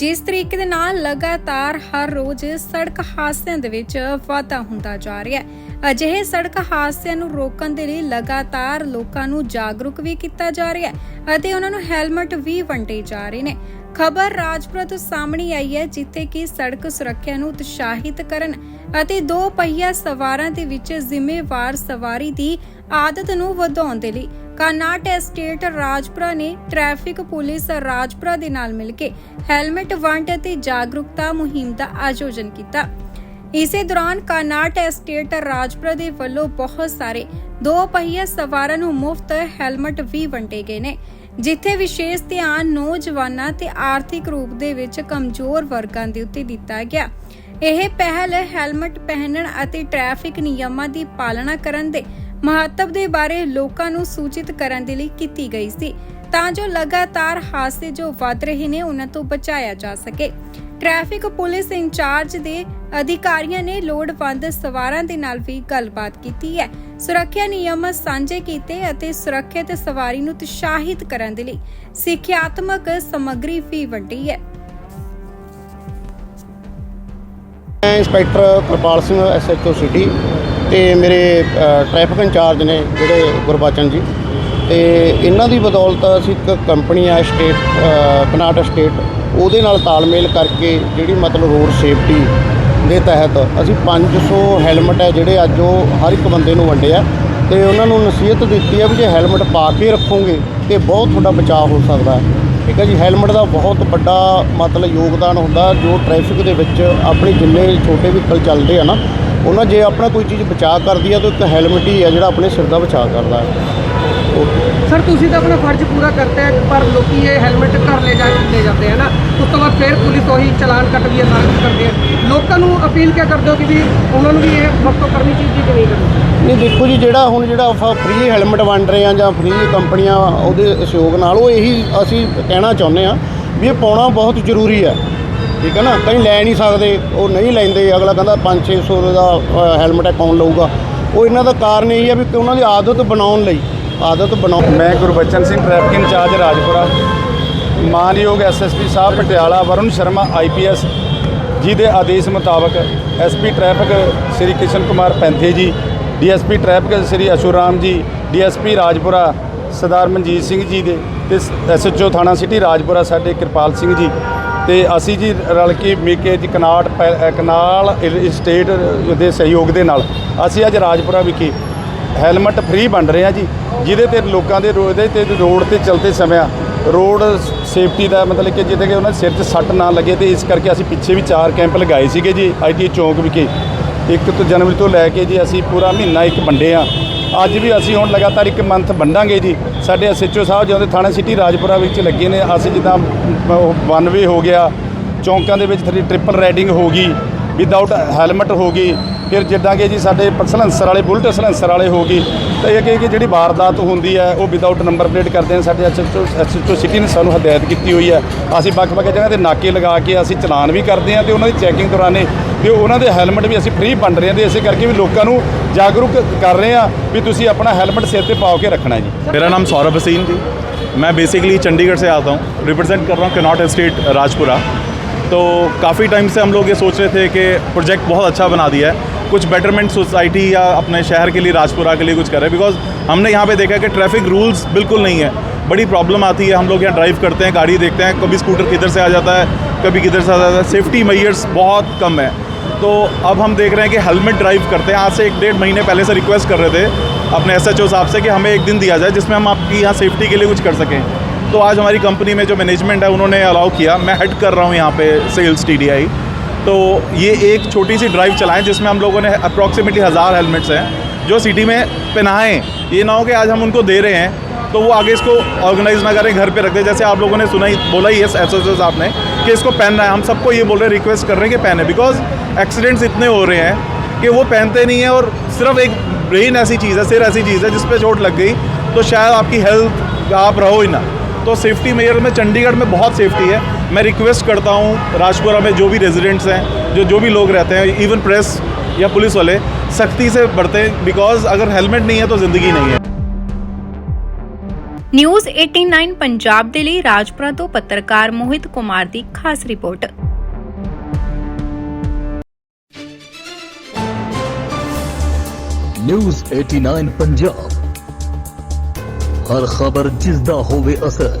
ਜਿਸ ਤਰੀਕੇ ਦੇ ਨਾਲ ਲਗਾਤਾਰ ਹਰ ਰੋਜ਼ ਸੜਕ ਹਾਦਸਿਆਂ ਦੇ ਵਿੱਚ ਵਾਧਾ ਹੁੰਦਾ ਜਾ ਰਿਹਾ ਹੈ। ਅਜਿਹੇ ਸੜਕ ਹਾਦਸਿਆਂ ਨੂੰ ਰੋਕਣ ਦੇ ਲਈ ਲਗਾਤਾਰ ਲੋਕਾਂ ਨੂੰ ਜਾਗਰੂਕ ਵੀ ਕੀਤਾ ਜਾ ਰਿਹਾ ਹੈ ਅਤੇ ਉਹਨਾਂ ਨੂੰ ਹੈਲਮਟ ਵੀ ਵੰਡੇ ਜਾ ਰਹੇ ਨੇ। ਖਬਰ ਰਾਜਪੁਰਾ ਤੋਂ ਸਾਹਮਣੇ ਆਈ ਹੈ, ਜਿੱਥੇ ਕਿ ਸੜਕ ਸੁਰੱਖਿਆ ਨੂੰ ਉਤਸ਼ਾਹਿਤ ਕਰਨ ਅਤੇ ਦੋ ਪਹੀਆ ਸਵਾਰਾਂ ਦੇ ਵਿੱਚ ਜ਼ਿੰਮੇਵਾਰ ਸਵਾਰੀ ਦੀ ਆਦਤ ਨੂੰ ਵਧਾਉਣ ਦੇ ਲਈ ਕਰਨਾਟ ਐਸਟੇਟ ਰਾਜਪੁਰਾ ਨੇ ਟ੍ਰੈਫਿਕ ਪੁਲਿਸ ਰਾਜਪੁਰਾ ਦੇ ਨਾਲ ਮਿਲ ਕੇ ਹੈਲਮਟ ਵੰਡ ਅਤੇ ਜਾਗਰੂਕਤਾ ਮੁਹਿੰਮ ਦਾ ਆਯੋਜਨ ਕੀਤਾ। ਇਸੇ ਦੌਰਾਨ ਕਰਨਾਟ ਐਸਟੇਟ ਰਾਜਪੁਰਾ ਦੇ ਵੱਲੋਂ ਬਹੁਤ ਸਾਰੇ ਦੋ ਪਹੀਆ ਸਵਾਰਾਂ ਨੂੰ ਮੁਫਤ ਹੈਲਮਟ ਵੀ ਵੰਡੇ ਗਏ ਨੇ, ਜਿੱਥੇ ਵਿਸ਼ੇਸ਼ ਧਿਆਨ ਨੌਜਵਾਨਾਂ ਤੇ ਆਰਥਿਕ ਰੂਪ ਦੇ ਵਿੱਚ ਕਮਜ਼ੋਰ ਵਰਗਾਂ ਦੇ ਉੱਤੇ ਦਿੱਤਾ ਗਿਆ। ਇਹ ਪਹਿਲ ਹੈਲਮਟ ਪਹਿਨਣ ਅਤੇ ਟ੍ਰੈਫਿਕ ਨਿਯਮਾਂ ਦੀ ਪਾਲਣਾ ਕਰਨ ਦੇ ਮਹੱਤਵ ਦੇ ਬਾਰੇ ਲੋਕਾਂ ਨੂੰ ਸੂਚਿਤ ਕਰਨ ਦੇ ਲਈ ਕੀਤੀ ਗਈ ਸੀ। ਤਾਂ ਜੋ ਲਗਾਤਾਰ ਹਾਦਸੇ ਜੋ ਵੱਧ ਰਹੇ ਨੇ, ਉਹਨਾਂ ਤੋਂ ਬਚਾਇਆ ਜਾ ਸਕੇ। ਟ੍ਰੈਫਿਕ ਪੁਲਿਸ ਇੰਚਾਰਜ ਦੇ ਅਧਿਕਾਰੀਆਂ ਨੇ ਲੋੜਵੰਦ ਸਵਾਰਾਂ ਦੇ ਨਾਲ ਵੀ ਗੱਲਬਾਤ ਕੀਤੀ ਹੈ। ਸੁਰੱਖਿਆ ਨਿਯਮ ਸਾਂਝੇ ਕੀਤੇ ਅਤੇ ਸੁਰੱਖਿਅਤ ਸਵਾਰੀ ਨੂੰ ਉਤਸ਼ਾਹਿਤ ਕਰਨ ਦੇ ਲਈ ਸਿੱਖਿਆਤਮਕ ਸਮੱਗਰੀ ਵੀ ਵੰਡੀ ਹੈ। Inspector Kirpal Singh SHO city ਤੇ ਮੇਰੇ ਅ, ਟ੍ਰੈਫਿਕ ਇੰਚਾਰਜ ਨੇ ਜਿਹੜੇ ਗੁਰਬਚਨ ਜੀ ਤੇ ਇਹਨਾਂ ਦੀ ਬਦੌਲਤ ਅਸੀਂ ਇੱਕ ਕੰਪਨੀ ਆ ਸਟੇਟ ਕਨਾਟ ਸਟੇਟ ਉਹਦੇ ਨਾਲ ਤਾਲਮੇਲ ਕਰਕੇ ਜਿਹੜੀ ਮਤਲਬ ਰੋਡ ਸੇਫਟੀ ਦੇ ਤਹਿਤ ਅਸੀਂ 500 ਹੈਲਮਟ ਹੈ ਜਿਹੜੇ ਅੱਜ ਉਹ ਹਰ ਇੱਕ ਬੰਦੇ ਨੂੰ ਵੰਡੇ ਆ ਤੇ ਉਹਨਾਂ ਨੂੰ ਨਸੀਹਤ ਦਿੱਤੀ ਆ ਵੀ ਜੇ ਹੈਲਮਟ ਪਾ ਕੇ ਰੱਖੋਗੇ ਤੇ ਬਹੁਤ ਤੁਹਾਡਾ ਬਚਾਅ ਹੋ ਸਕਦਾ ਹੈ। ਠੀਕ ਹੈ ਜੀ ਹੈਲਮਟ ਦਾ ਬਹੁਤ ਵੱਡਾ ਮਤਲਬ ਯੋਗਦਾਨ ਹੁੰਦਾ ਜੋ ਟ੍ਰੈਫਿਕ ਦੇ ਵਿੱਚ ਆਪਣੇ ਜਿੰਨੇ ਛੋਟੇ ਵਹੀਕਲ ਚੱਲਦੇ ਆ ਨਾ ਉਹਨਾਂ ਜੇ ਆਪਣਾ ਕੋਈ ਚੀਜ਼ ਬਚਾਅ ਕਰਦੀ ਆ ਤਾਂ ਇੱਕ ਹੈਲਮਟ ਹੀ ਆ ਜਿਹੜਾ ਆਪਣੇ ਸਿਰ ਦਾ ਬਚਾਅ ਕਰਦਾ। ਹੈ ਸਰ ਤੁਸੀਂ ਤਾਂ ਆਪਣਾ ਫਰਜ਼ ਪੂਰਾ ਕਰਤੇ ਹੈ ਪਰ ਲੋਕੀ ਇਹ ਹੈਲਮਟ ਘਰ ਲੈ ਜਾ ਲੈ ਜਾਂਦੇ ਹੈ ਨਾ। ਉਸ ਤੋਂ ਬਾਅਦ ਫਿਰ ਪੁਲਿਸ ਉਹੀ ਚਲਾਨ ਕੱਟਦੀ ਹੈ ਸਾਰਾ ਕੁਝ ਕਰਦੀ ਹੈ ਲੋਕਾਂ ਨੂੰ ਅਪੀਲ ਕਿਆ ਕਰਦੇ ਹੋ ਕਿ ਵੀ ਉਹਨਾਂ ਨੂੰ ਵੀ ਇਹ ਵਰਤੋਂ ਕਰਨੀ ਚਾਹੀਦੀ ਕਿ ਨਹੀਂ ਕਰਨੀ? ਨਹੀਂ ਦੇਖੋ ਜੀ ਜਿਹੜਾ ਹੁਣ ਜਿਹੜਾ ਆਪਾਂ ਫ੍ਰੀ ਹੈਲਮਟ ਵੰਡ ਰਹੇ ਆ ਜਾਂ ਫ੍ਰੀ ਕੰਪਨੀਆਂ ਉਹਦੇ ਸਹਿਯੋਗ ਨਾਲ ਉਹ ਇਹੀ ਅਸੀਂ ਕਹਿਣਾ ਚਾਹੁੰਦੇ ਆ ਵੀ ਇਹ ਪਾਉਣਾ ਬਹੁਤ ਜ਼ਰੂਰੀ ਹੈ ਠੀਕ ਹੈ ਨਾ? ਕਈ ਲੈ ਨਹੀਂ ਸਕਦੇ। ਉਹ ਨਹੀਂ ਲੈਂਦੇ। ਅਗਲਾ ਕਹਿੰਦਾ 5-600 ਦਾ ਹੈਲਮਟ ਹੈ, ਕੌਣ ਲਊਗਾ? ਉਹ ਇਹਨਾਂ ਦਾ ਕਾਰਨ ਇਹ ਹੈ ਵੀ ਉਹਨਾਂ ਦੀ ਆਦਤ ਬਣਾਉਣ ਲਈ। ਆਦਤ ਬਣਾਉਣ ਮੈਂ ਗੁਰਬਚਨ ਸਿੰਘ ਟ੍ਰੈਫਿਕ ਇੰਚਾਰਜ ਰਾਜਪੁਰਾ। ਮਾਨਯੋਗ ਐਸਐਸਪੀ ਸਾਹਿਬ ਪਟਿਆਲਾ ਵਰੁਣ ਸ਼ਰਮਾ ਆਈਪੀਐਸ ਜੀ ਦੇ ਆਦੇਸ਼ ਮੁਤਾਬਕ SP traffic Shri Kishan Kumar Painthe ji DSP traffic Shri Ashuram ji DSP Rajpura Sardar Manjeet Singh ji ਦੇ ਤੇ ਐਸਐਚਓ ਥਾਣਾ ਸਿਟੀ ਰਾਜਪੁਰਾ ਸਾਡੇ ਕਿਰਪਾਲ ਸਿੰਘ ਜੀ। ਤੇ ਅਸੀਂ ਜੀ ਰਲ ਕੇ ਮੇਕੇ ਜੀ ਕਨਾਟ ਪੈ- ਅ, ਕਨਾਲ ਸਟੇਟ ਦੇ ਸਹਿਯੋਗ ਦੇ ਨਾਲ ਅਸੀਂ ਅੱਜ ਰਾਜਪੁਰਾ ਵਿਖੇ ਹੈਲਮਟ ਫ੍ਰੀ ਵੰਡ ਰਹੇ ਆ ਜੀ ਜਿਹਦੇ ਤੇ ਲੋਕਾਂ ਦੇ ਰੋਡ ਦੇ ਤੇ ਰੋਡ ਤੇ ਚਲਦੇ ਸਮਿਆਂ ਰੋਡ ਸੇਫਟੀ ਦਾ ਮਤਲਬ ਕਿ ਜਿਹਦੇ ਕਿ ਉਹਨਾਂ ਦੇ ਸਿਰ 'ਚ ਸੱਟ ਨਾ ਲੱਗੇ ਤੇ ਇਸ ਕਰਕੇ ਅਸੀਂ ਪਿੱਛੇ ਵੀ ਚਾਰ ਕੈਂਪ ਲਗਾਏ ਸੀਗੇ ਜੀ ਆਈਟੀ ਚੌਂਕ ਵਿਖੇ। ਇੱਕ ਤੋਂ ਜਨਵਰੀ ਤੋਂ ਲੈ ਕੇ ਜੀ ਅਸੀਂ ਪੂਰਾ ਮਹੀਨਾ ਇੱਕ ਵੰਡੇ ਆ ਅੱਜ ਵੀ ਅਸੀਂ ਹੁਣ ਲਗਾਤਾਰ ਇੱਕ ਮੰਥ ਵੰਡਾਂਗੇ ਜੀ। ਸਾਡੇ ਐਸਐਚਓ ਸਾਹਿਬ ਜਦੋਂ ਥਾਣਾ ਸਿਟੀ ਰਾਜਪੁਰਾ ਵਿੱਚ ਲੱਗੇ ਨੇ। ਅਸੀਂ ਜਿੱਦਾਂ ਵਨ ਵੇ ਹੋ ਗਿਆ। ਚੌਂਕਾਂ ਦੇ ਵਿੱਚ ਥਰੀ ਟ੍ਰਿਪਲ ਰਾਈਡਿੰਗ ਹੋ ਗਈ। ਵਿਦਆਊਟ ਹੈਲਮਟ ਹੋ ਗਈ। ਫਿਰ ਜਿੱਦਾਂ ਕਿ ਜੀ ਸਾਡੇ ਸਲੈਂਸਰ ਵਾਲੇ ਬੁਲਟ ਸਲੈਂਸਰ ਵਾਲੇ ਹੋ ਗਈ ਤਾਂ ਇਹ ਕਿ ਕਿ ਜਿਹੜੀ ਵਾਰਦਾਤ ਹੁੰਦੀ ਹੈ ਉਹ ਵਿਦਆਊਟ ਨੰਬਰ ਪਲੇਟ ਕਰਦੇ ਨੇ ਸਾਡੇ ਐਸਐਚਓ ਐਸਐਚਓ ਸਿਟੀ ਨੇ ਸਾਨੂੰ ਹਦਾਇਤ ਕੀਤੀ ਹੋਈ ਹੈ ਅਸੀਂ ਵੱਖ-ਵੱਖ ਜਗ੍ਹਾ ਤੇ ਨਾਕੇ ਲਗਾ ਕੇ ਅਸੀਂ ਚਲਾਨ ਵੀ ਕਰਦੇ ਹਾਂ ਤੇ ਉਹਨਾਂ ਦੀ ਚੈਕਿੰਗ ਦੌਰਾਨੇ ਤੇ ਉਹਨਾਂ ਦੇ ਹੈਲਮਟ ਵੀ ਅਸੀਂ ਫ੍ਰੀ ਵੰਡ ਰਹੇ ਹਾਂ ਤੇ ਇਸੇ ਕਰਕੇ ਵੀ ਲੋਕਾਂ ਨੂੰ ਜਾਗਰੂਕ ਕਰ ਰਹੇ ਹਾਂ ਵੀ ਤੁਸੀਂ ਆਪਣਾ ਹੈਲਮਟ ਸਿਰ ਤੇ ਪਾ ਕੇ ਰੱਖਣਾ ਜੀ मेरा नाम सौरभ हसीन जी मैं बेसिकली चंडीगढ़ से आता हूँ रिप्रेजेंट कर रहा हूँ कनॉट एस्टेट राजपुरा तो काफ़ी टाइम से हम लोग ये सोच रहे थे कि प्रोजेक्ट बहुत अच्छा बना दिया है कुछ बेटरमेंट सोसाइटी या अपने शहर के लिए, राजपुरा के लिए कुछ करें बिकॉज़ हमने यहाँ पे देखा कि ट्रैफ़िक रूल्स बिल्कुल नहीं है। बड़ी प्रॉब्लम आती है, हम लोग यहाँ ड्राइव करते हैं, गाड़ी देखते हैं, कभी स्कूटर किधर से आ जाता है, कभी किधर से आ जाता है। सेफ्टी मैयर्स बहुत कम है। तो अब हम देख रहे हैं कि हेलमेट ड्राइव करते हैं। आज से एक डेढ़ महीने पहले से रिक्वेस्ट कर रहे थे अपने एसएचओ साहब से कि हमें एक दिन दिया जाए, जिसमें हम आपकी यहाँ सेफ्टी के लिए कुछ कर सकें। तो आज हमारी कंपनी में जो मैनेजमेंट है, उन्होंने अलाउ किया। मैं हेड कर रहा हूँ यहाँ पे सेल्स TDI तो ये एक छोटी सी ड्राइव चलाएँ जिसमें हम लोगों ने अप्रॉक्सीमेटली हज़ार हेलमेट्स हैं, जो सिटी में पहनाएँ। ये ना हो कि आज हम उनको दे रहे हैं तो वो आगे इसको ऑर्गेनाइज ना करें, घर पे रख दें। जैसे आप लोगों ने सुना ही, बोला ही है एस साहब ने कि इसको पहनना है। हम सबको ये बोल रहे हैं रिक्वेस्ट कर रहे हैं कि पहने बिकॉज़ एक्सीडेंट्स इतने हो रहे हैं कि वो पहनते नहीं हैं, और सिर्फ़ एक ब्रेन ऐसी चीज़ है, सिर ऐसी चीज़ है, जिस पर चोट लग गई तो शायद आपकी हेल्थ आप रहो ही ना। तो सेफ्टी मेयर में चंडीगढ़ में बहुत सेफ्टी है। मैं रिक्वेस्ट करता हूँ राजपुरा में जो भी रेजिडेंट्स हैं जो जो भी लोग रहते हैं इवन प्रेस या पुलिस वाले सख्ती से बढ़ते बिकॉज़ अगर हेलमेट नहीं है तो ज़िंदगी नहीं है। ਨਿਊਜ਼ 89 पंजाब के लिए राजपुरा तो पत्रकार मोहित कुमार की खास रिपोर्ट। न्यूज़ 89 ਪੰਜਾਬ ਹਰ ਖਬਰ ਜਿਸ ਦਾ ਹੋਵੇ ਅਸਰ